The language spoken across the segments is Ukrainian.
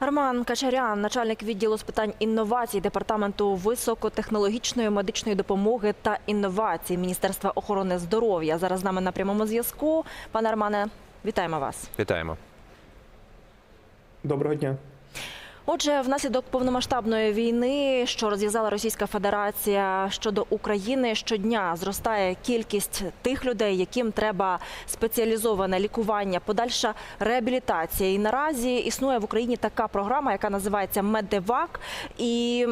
Арман Качарян, начальник відділу з питань інновацій департаменту високотехнологічної медичної допомоги та інновацій Міністерства охорони здоров'я. Зараз з нами на прямому зв'язку. Пане Романе, вітаємо вас. Вітаємо. Доброго дня. Отже, внаслідок повномасштабної війни, що розв'язала Російська Федерація щодо України, щодня зростає кількість тих людей, яким треба спеціалізоване лікування, подальша реабілітація. І наразі існує в Україні така програма, яка називається Медевак. І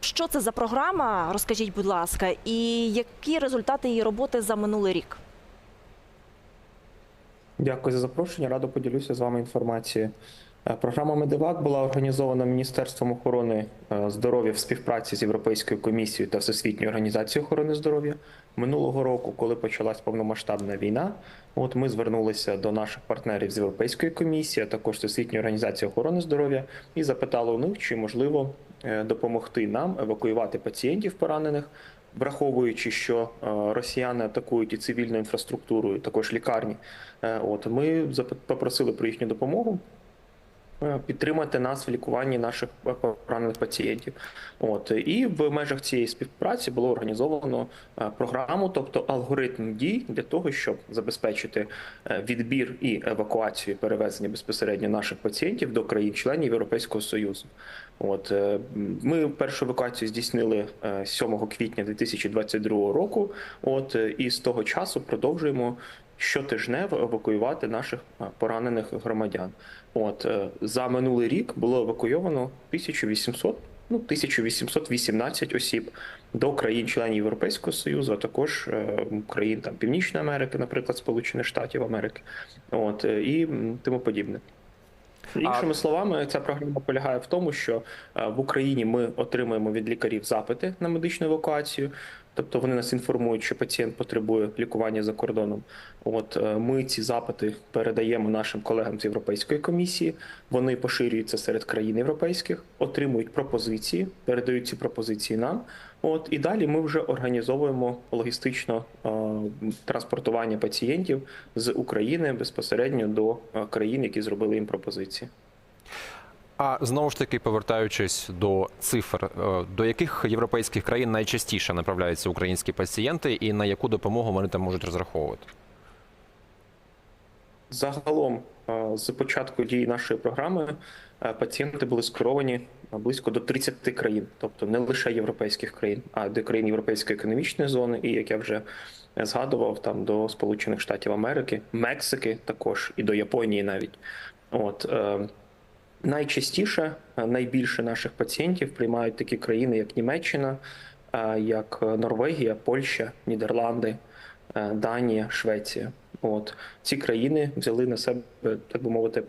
що це за програма? Розкажіть, будь ласка, і які результати її роботи за минулий рік? Дякую за запрошення. Радо поділюся з вами інформацією. Е, Програма Медивак була організована Міністерством охорони е, здоров'я в співпраці з Європейською комісією та Всесвітньою організацією охорони здоров'я. Минулого року, коли почалась повномасштабна війна, от ми звернулися до наших партнерів з Європейської комісії, а також Всесвітньої організації охорони здоров'я, і запитали у них, чи можливо е, допомогти нам евакуювати пацієнтів поранених враховуючи, що росіяни атакують і цивільну інфраструктуру, і також лікарні. От ми попросили про їхню допомогу. Е, Підтримати нас в лікуванні наших поранених пацієнтів, от і в межах цієї співпраці було організовано е, програму, тобто алгоритм дій для того, щоб забезпечити е, відбір і евакуацію перевезення безпосередньо наших пацієнтів до країн-членів Європейського союзу. От ми першу евакуацію здійснили е, 7 квітня 2022 року. От і з того часу продовжуємо щотижнево евакуювати наших е, поранених громадян. От е, за минулий рік було евакуйовано 1800 Ну, 1818 осіб до країн-членів Європейського Союзу, а також е, країн там Північної Америки, наприклад, Сполучених Штатів Америки, от і тому подібне. Іншими словами, ця програма полягає в тому, що в Україні ми отримуємо від лікарів запити на медичну евакуацію. Тобто вони нас інформують, що пацієнт потребує лікування за кордоном. От е, ми ці запити передаємо нашим колегам з Європейської комісії. Вони поширюються серед країн європейських, отримують пропозиції, передають ці пропозиції нам. От і далі ми вже організовуємо логістично е, транспортування пацієнтів з України безпосередньо до е, країн, які зробили їм пропозиції. А знову ж таки, повертаючись до цифр, е, до яких європейських країн найчастіше направляються українські пацієнти, і на яку допомогу вони там можуть розраховувати? Загалом, е, з початку дії нашої програми, е, пацієнти були скеровані близько до 30 країн, тобто не лише європейських країн, а до країн Європейської економічної зони, і як я вже згадував, там до Сполучених Штатів Америки, Мексики також і до Японії навіть. От найчастіше, е, найбільше наших пацієнтів приймають такі країни, як Німеччина, е, як Норвегія, Польща, Нідерланди, е, Данія, Швеція. От ці країни взяли на себе, так би мовити,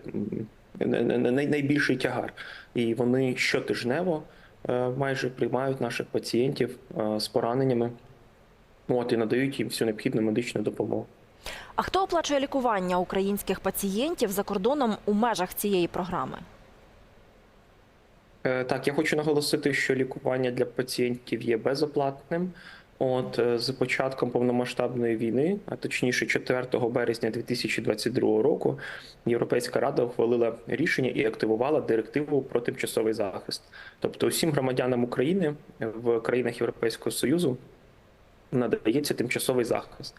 найбільший тягар, і вони щотижнево е, майже приймають наших пацієнтів е, з пораненнями. От і надають їм всю необхідну медичну допомогу. А хто оплачує лікування українських пацієнтів за кордоном у межах цієї програми? Е, Так, я хочу наголосити, що лікування для пацієнтів є безоплатним. От е, з початком повномасштабної війни, а точніше 4 березня 2022 року, Європейська рада ухвалила рішення і активувала директиву про тимчасовий захист. Тобто, усім громадянам України в країнах Європейського Союзу надається тимчасовий захист.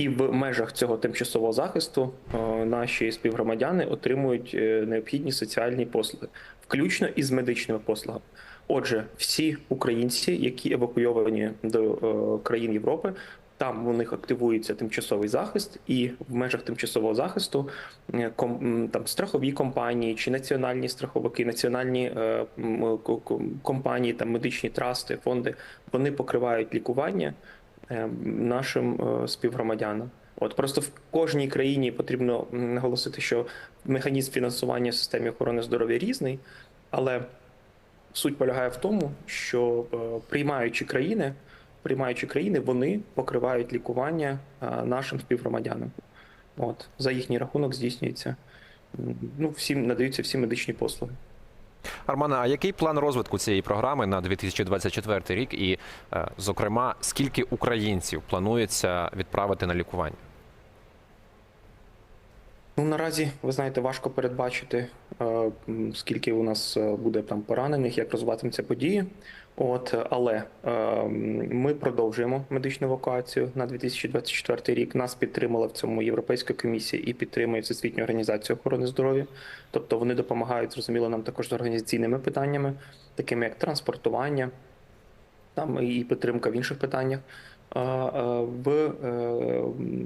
І в межах цього тимчасового захисту е, наші співгромадяни отримують е, необхідні соціальні послуги, включно із медичними послугами. Отже, всі українці, які евакуйовані до е, країн Європи, там у них активується тимчасовий захист, і в межах тимчасового захисту там страхові компанії чи національні страховики, національні компанії, там медичні трасти, фонди, вони покривають лікування нашим е, співгромадянам. От просто в кожній країні потрібно наголосити, що механізм фінансування в системі охорони здоров'я різний, але суть полягає в тому, що е, приймаючі країни, приймаючі країни, вони покривають лікування е, нашим співгромадянам. От за їхній рахунок здійснюється. Ну, всім надаються всі медичні послуги. Армана, а який план розвитку цієї програми на 2024 рік? І, е, зокрема, скільки українців планується відправити на лікування? Ну наразі ви знаєте, важко передбачити, е, скільки у нас е, буде там поранених, як розвиватимуться події. От, але е, ми продовжуємо медичну евакуацію на 2024 рік. Нас підтримала в цьому Європейська комісія і підтримує Всесвітню організацію охорони здоров'я. Тобто вони допомагають зрозуміло нам також з організаційними питаннями, такими як транспортування, там і підтримка в інших питаннях. Е, В е,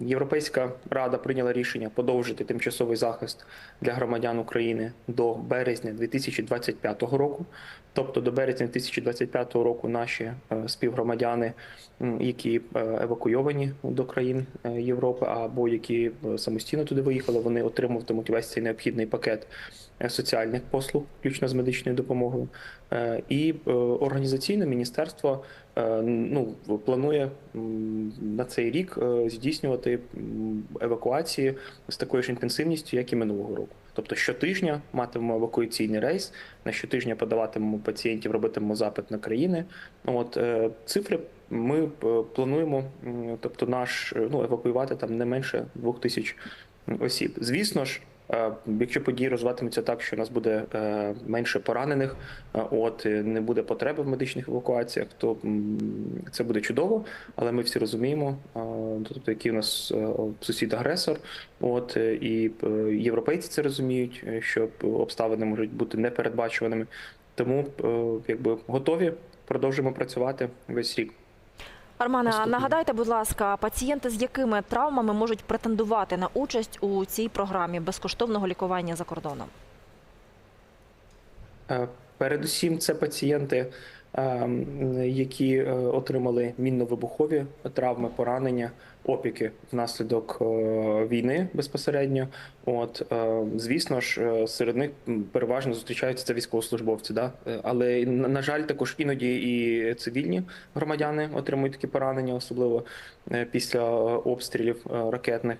Європейська рада прийняла рішення подовжити тимчасовий захист для громадян України до березня 2025 року. Тобто до березня 2025 року наші е, співгромадяни, які евакуйовані до країн Європи або які самостійно туди виїхали, вони отримуватимуть весь цей необхідний пакет соціальних послуг, включно з медичною допомогою. Е, І е, організаційне міністерство е, ну, планує на цей рік е, здійснювати евакуації з такою ж інтенсивністю, як і минулого року. Тобто щотижня матимемо евакуаційний рейс, на щотижня подаватимемо пацієнтів, робитимемо запит на країни. От е, цифри ми е, плануємо, тобто наш е, ну евакуювати там не менше двох тисяч осіб. Звісно ж. Е, Якщо події розвиватимуться так, що у нас буде е, менше поранених, е, от не буде потреби в медичних евакуаціях, то це буде чудово. Але ми всі розуміємо, тобто який у нас сусід-агресор, от і європейці це розуміють, що обставини можуть бути непередбачуваними. Тому якби готові продовжимо працювати весь рік. Армане, а нагадайте, будь ласка, пацієнти з якими травмами можуть претендувати на участь у цій програмі безкоштовного лікування за кордоном? Е, Передусім, це пацієнти, які е, отримали мінно-вибухові травми, поранення, опіки внаслідок е, війни безпосередньо. От е, звісно ж, серед них переважно зустрічаються це військовослужбовці, да? Але на жаль, також іноді і цивільні громадяни отримують такі поранення, особливо після обстрілів ракетних.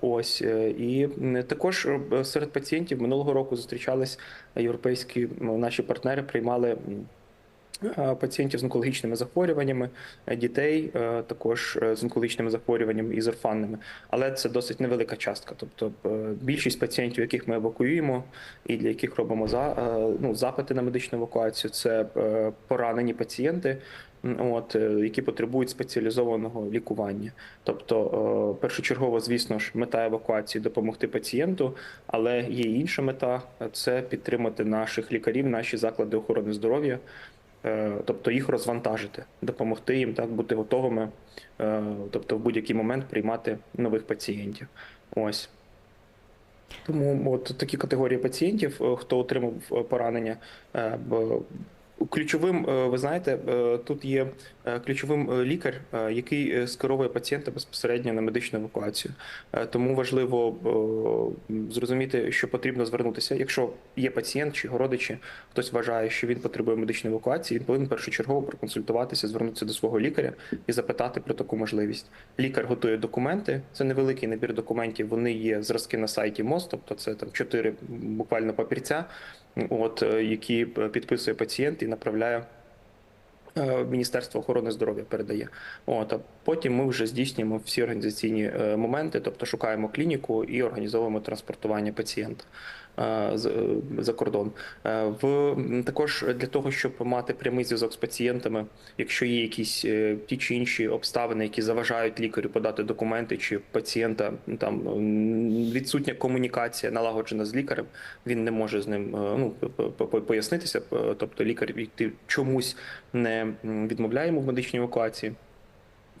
Ось і також серед пацієнтів минулого року зустрічались європейські наші партнери, приймали пацієнтів з онкологічними захворюваннями, е, дітей е, також е, з онкологічними захворюваннями і з орфанними. Але це досить невелика частка. Тобто е, більшість пацієнтів, яких ми евакуюємо, і для яких робимо за е, ну, запити на медичну евакуацію, це е, поранені пацієнти. От, е, які потребують спеціалізованого лікування, тобто е, першочергово, звісно ж, мета евакуації допомогти пацієнту, але є інша мета це підтримати наших лікарів, наші заклади охорони здоров'я, е, тобто їх розвантажити, допомогти їм так бути готовими, е, тобто в будь-який момент приймати нових пацієнтів. Ось. Тому от такі категорії пацієнтів, е, хто отримав е, поранення, е, ключовим, е, ви знаєте, е, тут є е, ключовим лікар, який скеровує пацієнта безпосередньо на медичну евакуацію. Тому важливо зрозуміти, що потрібно звернутися. Якщо є пацієнт чи його родичі, хтось вважає, що він потребує медичної евакуації, він повинен першочергово проконсультуватися, звернутися до свого лікаря і запитати про таку можливість. Лікар готує документи. Це невеликий набір документів. Вони є зразки на сайті МОЗ, тобто це там чотири буквально папірця, от е, які е, підписує пацієнт і направляє. е, Міністерство охорони здоров'я передає. От а потім ми вже здійснюємо всі організаційні моменти, тобто шукаємо клініку і організовуємо транспортування пацієнта за кордон. Е, В також для того, щоб мати прямий зв'язок з пацієнтами, якщо є якісь е, ті чи інші обставини, які заважають лікарю подати документи, чи пацієнта там відсутня комунікація налагоджена з лікарем, він не може з ним е, ну пояснитися. Тобто лікар чомусь не відмовляє йому в медичній евакуації.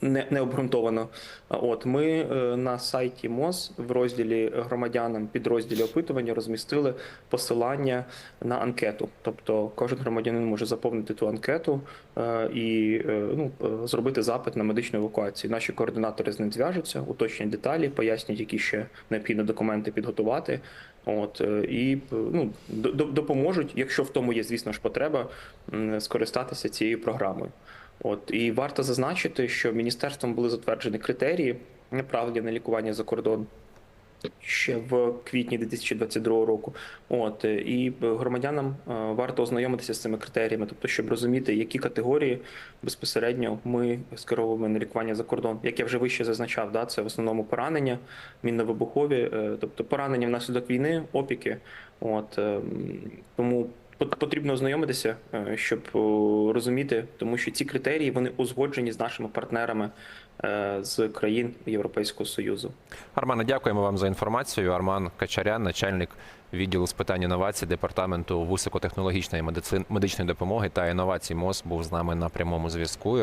Не, не обґрунтовано. От ми е, на сайті МОЗ в розділі громадянам підрозділі опитування розмістили посилання на анкету. Тобто кожен громадянин може заповнити ту анкету е, і е, ну, зробити запит на медичну евакуацію. Наші координатори з ним зв'яжуться, уточнять деталі, пояснять, які ще необхідно документи підготувати. От і ну до- до- допоможуть, якщо в тому є, звісно ж, потреба, скористатися цією програмою. От і варто зазначити, що міністерством були затверджені критерії направлення на лікування за кордон. ще в квітні 2022 року. От і громадянам е, варто ознайомитися з цими критеріями, тобто, щоб розуміти, які категорії безпосередньо ми скеровуємо на лікування за кордон. Як я вже вище зазначав, да, це в основному поранення, мінно-вибухові, е, тобто поранення внаслідок війни, опіки. От е, тому потрібно ознайомитися, е, щоб розуміти, тому що ці критерії вони узгоджені з нашими партнерами е, з країн Європейського Союзу. Армана, дякуємо вам за інформацію. Арман Качарян, начальник відділу з питань інновацій департаменту високотехнологічної медицин медичної допомоги та інновацій МОЗ, був з нами на прямому зв'язку.